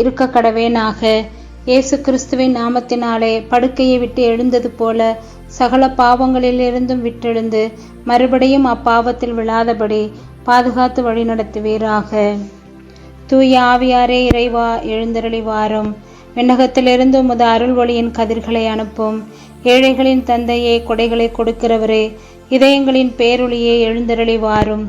இருக்க கடவேனாக இயேசு கிறிஸ்துவின் நாமத்தினாலே படுக்கையை விட்டு எழுந்தது போல சகல பாவங்களிலிருந்தும் விட்டெழுந்து மறுபடியும் அப்பாவத்தில் விழாதபடி பாதுகாத்து வழிநடத்துவீராக. தூய ஆவியாரே இறைவா எழுந்தருளி வாரும். விண்ணகத்திலிருந்து உமது அருள் ஒளியின் கதிர்களை அனுப்பும். ஏழைகளின் தந்தையே கொடைகளை கொடுக்கிறவரே இதயங்களின் பேரொளியே எழுந்தருளி வாரும்.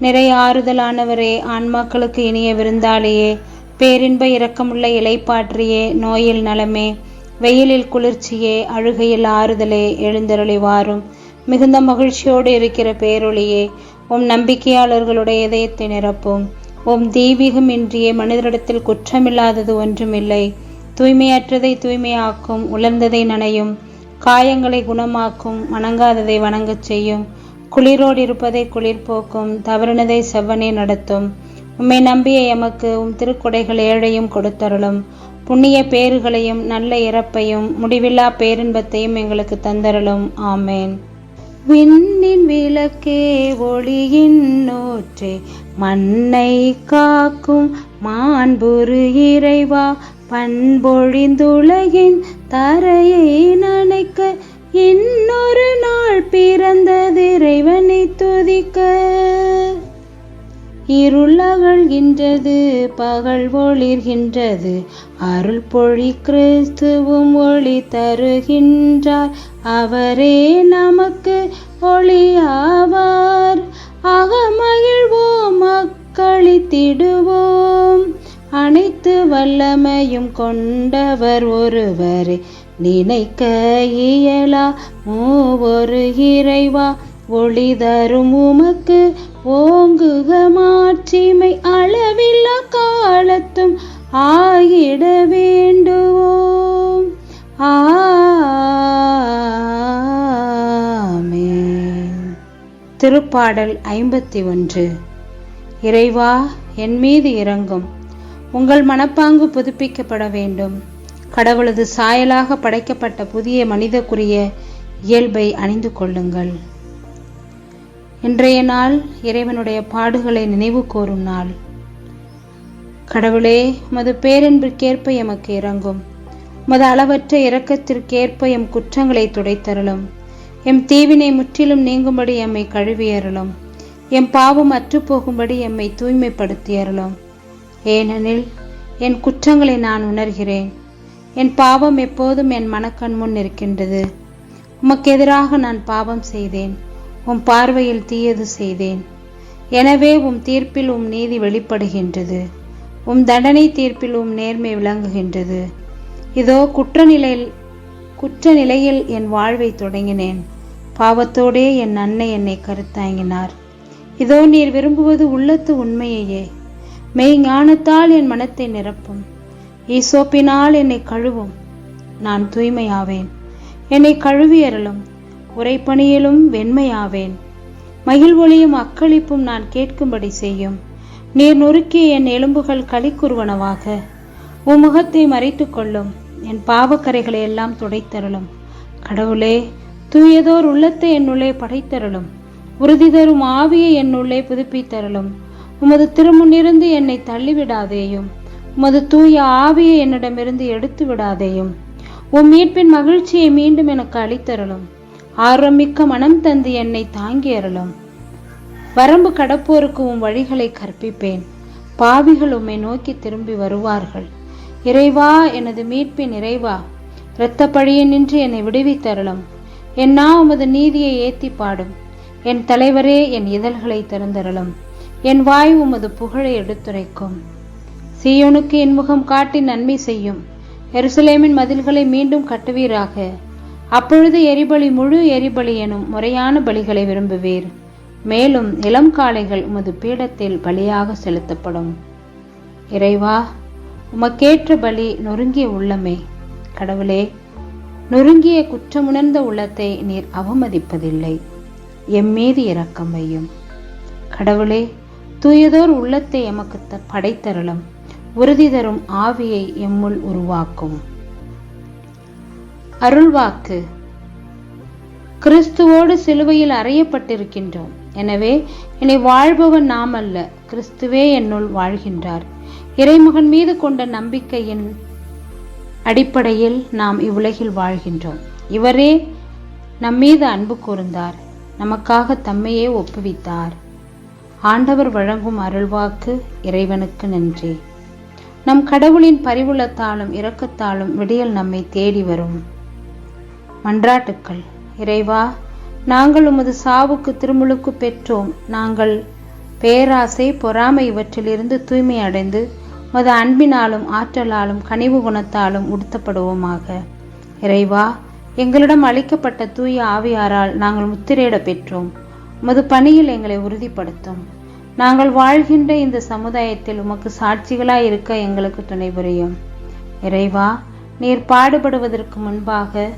நிறைய ஆறுதலானவரே ஆன்மாக்களுக்கு இனிய விருந்தாளியே பேரின்ப இரக்கமுள்ள இலைப்பாற்றியே நோயில் நலமே. வெயிலில் குளிர்ச்சியே அழுகையில் ஆறுதலே எழுந்தருளி வாரும் மிகுந்த மகிழ்ச்சியோடு இருக்கிற பேரொளியே உம் நம்பிக்கையாளர்களுடைய இதயத்தை நிரப்பும். உம் தெய்வீகம் இன்றியே மனிதரிடத்தில் குற்றமில்லாதது ஒன்றுமில்லை. தூய்மையற்றதை தூய்மையாக்கும் உலர்ந்ததை நனையும். காயங்களை குணமாக்கும் வணங்காததை வணங்கச் செய்யும். குளிரோடு இருப்பதை குளிர் போக்கும் தவறினதை செவ்வனே நடத்தும். உம்மை நம்பிய எமக்கு உம் திருக்குடைகள் ஏழையும் கொடுத்தருளும். புண்ணிய பேறுகளையும் நல்ல இறப்பையும் முடிவில்லா பேரின்பத்தையும் எங்களுக்கு தந்தருளும். ஆமேன். விண்ணின் விளக்கே ஒளியின் நோற்றே மண்ணை காக்கும் மாண்புரு இறைவா பண்பொழிந்துலகின் தரையை நனைக்க இன்னொரு இருளகழ்கின்றது பகல் ஒளிர்கின்றது. அருள் பொழி கிறிஸ்துவும் ஒளி தருகின்றார். அவரே நமக்கு ஒளியாவார். அகமகிழ்வோம் மக்களித்திடுவோம் அனைத்து வல்லமையும் கொண்டவர் ஒருவரே. நினைக்க இயலா ஒரு இறைவா. ஒளி தரும் உமக்கு ஓங்குக மாற்றிமை அளவில்லா காலத்தும் ஆகிட வேண்டுவோம். ஆமென். திருப்பாடல் ஐம்பத்தி ஒன்று இறைவா என் மீது இறங்கும். உங்கள் மனப்பாங்கு புதுப்பிக்கப்பட வேண்டும். கடவுளது சாயலாக படைக்கப்பட்ட புதிய மனிதக்குரிய இயல்பை அணிந்து கொள்ளுங்கள். இன்றைய நாள் இறைவனுடைய பாடுகளை நினைவு கோரும் நாள். கடவுளே மது பேரன்பிற்கேற்ப எமக்கு இறங்கும் மது அளவற்ற இரக்கத்திற்கேற்ப எம் குற்றங்களை துடைத்தருளும். எம் தீவினை முற்றிலும் நீங்கும்படி எம்மை கழுவியருளும். எம் பாவம் அற்றுப்போகும்படி எம்மை தூய்மைப்படுத்தியருளும். ஏனெனில் என் குற்றங்களை நான் உணர்கிறேன். என் பாவம் எப்போதும் என் மனக்கண் முன் இருக்கின்றது உமக்கு எதிராக நான் பாவம் செய்தேன். உம் பார்வையில் தீயது செய்தேன். எனவே உம் தீர்ப்பில் உம் நீதி வெளிப்படுகின்றது. உம் தண்டனை தீர்ப்பில் உம் நேர்மை விளங்குகின்றது. இதோ குற்றநிலையில் குற்ற நிலையில் என் வாழ்வை தொடங்கினேன். பாவத்தோடே என் அன்னை என்னை கருத்தாங்கினார். இதோ நீர் விரும்புவது உள்ளத்து உண்மையையே. மெய் ஞானத்தால் என் மனத்தை நிரப்பும். ஈசோப்பினால் என்னை கழுவும். நான் தூய்மையாவேன். என்னை கழுவியறலும் உரைப்பணியிலும் வெண்மையாவேன். மகிழ்வொலியும் அக்களிப்பும் நான் கேட்கும்படி செய்யும். நீர் நொறுக்கிய என் எலும்புகள் களிக்குருவனவாக உன் முகத்தை மறைத்துக் கொள்ளும். என் பாவக்கரைகளை எல்லாம் துடைத்தருளும். கடவுளே தூயதோர் உள்ளத்தை என்னுள்ளே படைத்தருளும். உறுதி தரும் ஆவியை என்னுள்ளே புதுப்பித்தருளும். உமது திருமுன்னிருந்து என்னை தள்ளிவிடாதேயும். உமது தூய ஆவியை என்னிடமிருந்து எடுத்து விடாதேயும் உம் மீட்பின் மகிழ்ச்சியை மீண்டும் எனக்கு அளித்தருளும். ஆர்வமிக்க மனம் தந்து என்னை தாங்கி அருளும். வரம்பு கடப்போருக்கு உன் வழிகளை கற்பிப்பேன். பாவிகள் உம்மை நோக்கி திரும்பி வருவார்கள். இறைவா எனது மீட்பின் இறைவா இரத்த பழியை நின்று என்னை விடுவித்தருளும் என் நா உமது நீதியை ஏத்தி பாடும். என் தலைவரே என் இதழ்களை திறந்தருளும். என் வாய் உமது புகழை எடுத்துரைக்கும். சீயோனுக்கு என் முகம் காட்டி நன்மை செய்யும். எருசலேமின் மதில்களை மீண்டும் கட்டுவீராக. அப்பொழுது எரிபலி முழு எரிபலி எனும் முறையான பலிகளை விரும்புவீர். மேலும் இளம் காளைகள் உமது பீடத்தில் பலியாக செலுத்தப்படும். இறைவா உமக்கேற்ற பலி நொறுங்கிய உள்ளமே. கடவுளே நொறுங்கிய குற்றமுணர்ந்த உள்ளத்தை நீர் அவமதிப்பதில்லை. எம்மீது இரக்கம் வையும். கடவுளே தூயதோர் உள்ளத்தை எமக்கு படைத்தரலும் படைத்தருளும். உறுதி தரும் ஆவியை எம்முள் உருவாக்கும். அருள்வாக்கு. கிறிஸ்துவோடு சிலுவையில் அறையப்பட்டிருக்கின்றோம். எனவே என்னை வாழ்பவன் நாம் அல்ல கிறிஸ்துவே என்னுள் வாழ்கின்றார். இறைமகன் மீது கொண்ட நம்பிக்கையின் அடிப்படையில் நாம் இவ்வுலகில் வாழ்கின்றோம். இவரே நம்மீது அன்பு கூர்ந்தார் நமக்காக தம்மையே ஒப்புவித்தார். ஆண்டவர் வழங்கும் அருள்வாக்கு இறைவனுக்கு நன்றி. நம் கடவுளின் பரிவுளத்தாலும் இரக்கத்தாலும் விடியல் நம்மை தேடி வரும். மன்றாட்டுக்கள். இறைவா நாங்கள் உமது சாவுக்கு திருமுழுக்கு பெற்றோம். நாங்கள் பேராசை பொறாமை இவற்றிலிருந்து தூய்மை அடைந்து உமது அன்பினாலும் ஆற்றலாலும் கனிவு குணத்தாலும் உடுத்தப்படுவோமாக. இறைவா எங்களிடம் அளிக்கப்பட்ட தூய ஆவியாரால் நாங்கள் முத்திரையிட பெற்றோம். உமது பணியில் எங்களை உறுதிப்படுத்தும். நாங்கள் வாழ்கின்ற இந்த சமுதாயத்தில் உமக்கு சாட்சிகளாய் இருக்க எங்களுக்கு துணை புரியும். இறைவா நீர் பாடுபடுவதற்கு முன்பாக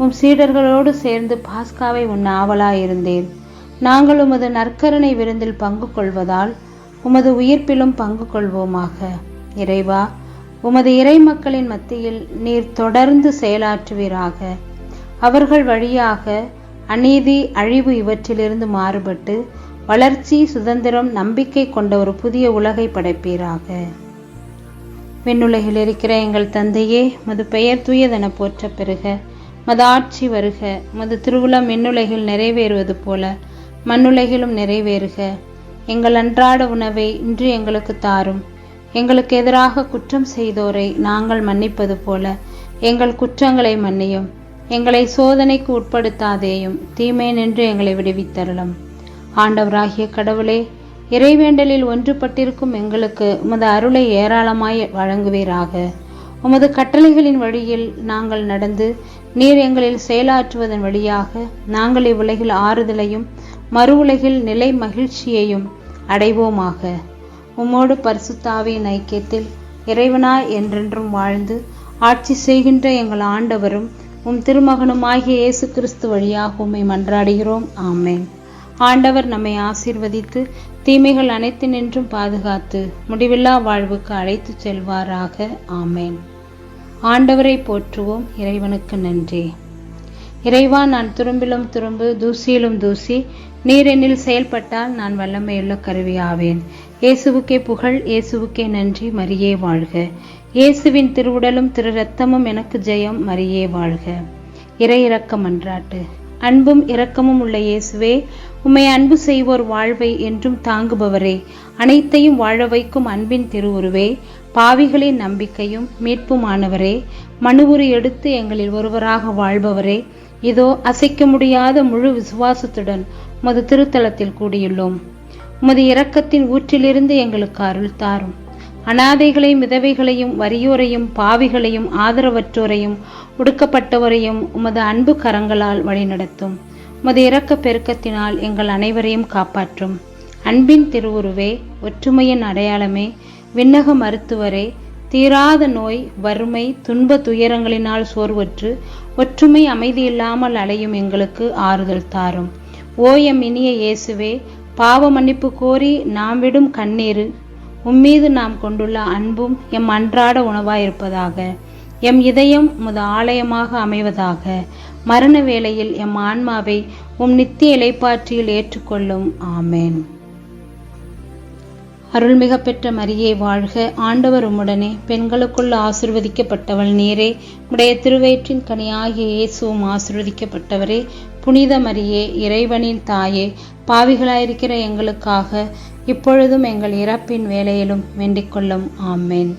உம் சீடர்களோடு சேர்ந்து பாஸ்காவை உண்ண ஆவலாயிருந்தேன் நாங்கள் உமது நற்கருணை விருந்தில் பங்கு கொள்வதால் உமது உயிர்ப்பிலும் பங்கு கொள்வோமாக. இறைவா உமது இறை மக்களின் மத்தியில் நீர் தொடர்ந்து செயலாற்றுவீராக. அவர்கள் வழியாக அநீதி அழிவு இவற்றிலிருந்து மாறுபட்டு வளர்ச்சி சுதந்திரம் நம்பிக்கை கொண்ட ஒரு புதிய உலகை படைப்பீராக. விண்ணுலகில் இருக்கிற எங்கள் தந்தையே மது பெயர் தூயதென போற்ற பெறுக. மது ஆட்சி வருக. மது திருவிழா மின்னுலகில் நிறைவேறுவது போல மண்ணுலகிலும் நிறைவேறுக. எங்கள் அன்றாட உணவை இன்று எங்களுக்கு தாரும். எங்களுக்கு எதிராக குற்றம் செய்தோரை நாங்கள் மன்னிப்பது போல எங்கள் குற்றங்களை மன்னியும். எங்களை சோதனைக்கு உட்படுத்தாதேயும் தீமை நின்று எங்களை விடுவித்தரலும் ஆண்டவராகிய கடவுளே இறைவேண்டலில் ஒன்றுபட்டிருக்கும் எங்களுக்கு உமது அருளை ஏராளமாய் வழங்குவீராக. உமது கட்டளைகளின் வழியில் நாங்கள் நடந்து நீர் எங்களில் செயலாற்றுவதன் வழியாக நாங்கள் இவ்வுலகில் ஆறுதலையும் மறு உலகில் நிலை மகிழ்ச்சியையும் அடைவோமாக. உம்மோடு பரிசுத்தாவின் ஐக்கியத்தில் இறைவனாய் என்றென்றும் வாழ்ந்து ஆட்சி செய்கின்ற எங்கள் ஆண்டவரும் உம் திருமகனுமாகிய இயேசு கிறிஸ்து வழியாக உம்மை மன்றாடுகிறோம். ஆமேன். ஆண்டவர் நம்மை ஆசீர்வதித்து தீமைகள் அனைத்து நின்றும் பாதுகாத்து முடிவில்லா வாழ்வுக்கு அழைத்து செல்வாராக. ஆமேன். ஆண்டவரை போற்றுவோம். இறைவனுக்கு நன்றி. இறைவா நான் துரும்பிலும் துரும்பு தூசியிலும் தூசி நீரெனில் செயல்பட்டால் நான் வல்லமையுள்ள கருவியாவேன். இயேசுவுக்கே புகழ் இயேசுவுக்கே நன்றி மரியே வாழ்க. இயேசுவின் திருவுடலும் திரு ரத்தமும் எனக்கு ஜெயம் மரியே வாழ்க. இறை இரக்கம் அன்றாட்டு. அன்பும் இரக்கமும் உள்ள இயேசுவே உம்மை அன்பு செய்வோர் வாழ்வை என்றும் தாங்குபவரே. அனைத்தையும் வாழ வைக்கும் அன்பின் திருவுருவே. பாவிகளின் நம்பிக்கையும் மீட்புமானவரே. மனுவுரு எடுத்து எங்களில் ஒருவராக வாழ்பவரே. இதோ அசைக்க முடியாத முழு விசுவாசத்துடன் உமது திருத்தலத்தில் கூடியுள்ளோம். உமது இரக்கத்தின் ஊற்றிலிருந்து எங்களுக்கு அருள் தாரும். அனாதைகளையும் விதவைகளையும் வறியோரையும் பாவிகளையும் ஆதரவற்றோரையும் ஒடுக்கப்பட்டவரையும் உமது அன்பு கரங்களால் வழிநடத்தும். உமது இரக்க பெருக்கத்தினால் எங்கள் அனைவரையும் காப்பாற்றும். அன்பின் திருவுருவே ஒற்றுமையின் அடையாளமே விண்ணக மருத்துவரே தீராத நோய் வறுமை துன்ப துயரங்களினால் சோர்வற்று ஒற்றுமை அமைதியில்லாமல் அலையும் எங்களுக்கு ஆறுதல் தாரும். ஓயம் இனிய இயேசுவே பாவ மன்னிப்பு கோரி நாம் விடும் கண்ணீர் உம்மீது நாம் கொண்டுள்ள அன்பும் எம் அன்றாட உணவாயிருப்பதாக எம் இதயம் முத ஆலயமாக அமைவதாக மரண வேளையில் எம் ஆன்மாவை உம் நித்திய இலைப்பாற்றியில் ஏற்றுக்கொள்ளும். ஆமேன். அருள்மிக பெற்ற மரியே வாழ்க. ஆண்டவர் உம்முடனே பெண்களுக்குள் ஆசிர்வதிக்கப்பட்டவள் நீரே. உடைய திருவயிற்றின் கனியாகிய இயேசுவும் ஆசிர்வதிக்கப்பட்டவரே. புனித மரியே இறைவனின் தாயே பாவிகளாயிருக்கிற எங்களுக்காக இப்பொழுதும் எங்கள் இறப்பின் வேலையிலும் வேண்டிக் கொள்ளும். ஆமேன்.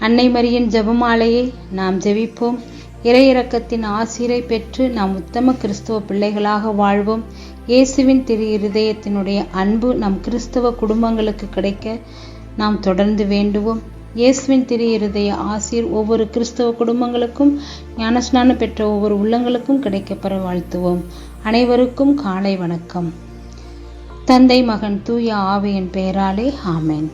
அன்னை மரியின் ஜெபமாலையை நாம் ஜெபிப்போம். இறையிறக்கத்தின் ஆசிரை பெற்று நாம் உத்தம கிறிஸ்துவ பிள்ளைகளாக வாழ்வோம். இயேசுவின் திரு இருதயத்தினுடைய அன்பு நம் கிறிஸ்தவ குடும்பங்களுக்கு கிடைக்க நாம் தொடர்ந்து வேண்டுவோம். இயேசுவின் திரு இருதய ஆசீர் ஒவ்வொரு கிறிஸ்தவ குடும்பங்களுக்கும் ஞானஸ்நானம் பெற்ற ஒவ்வொரு உள்ளங்களுக்கும் கிடைக்கப்பெற வாழ்த்துவோம். அனைவருக்கும் காலை வணக்கம். தந்தை மகன் தூய ஆவியின் பெயராலே ஆமேன்.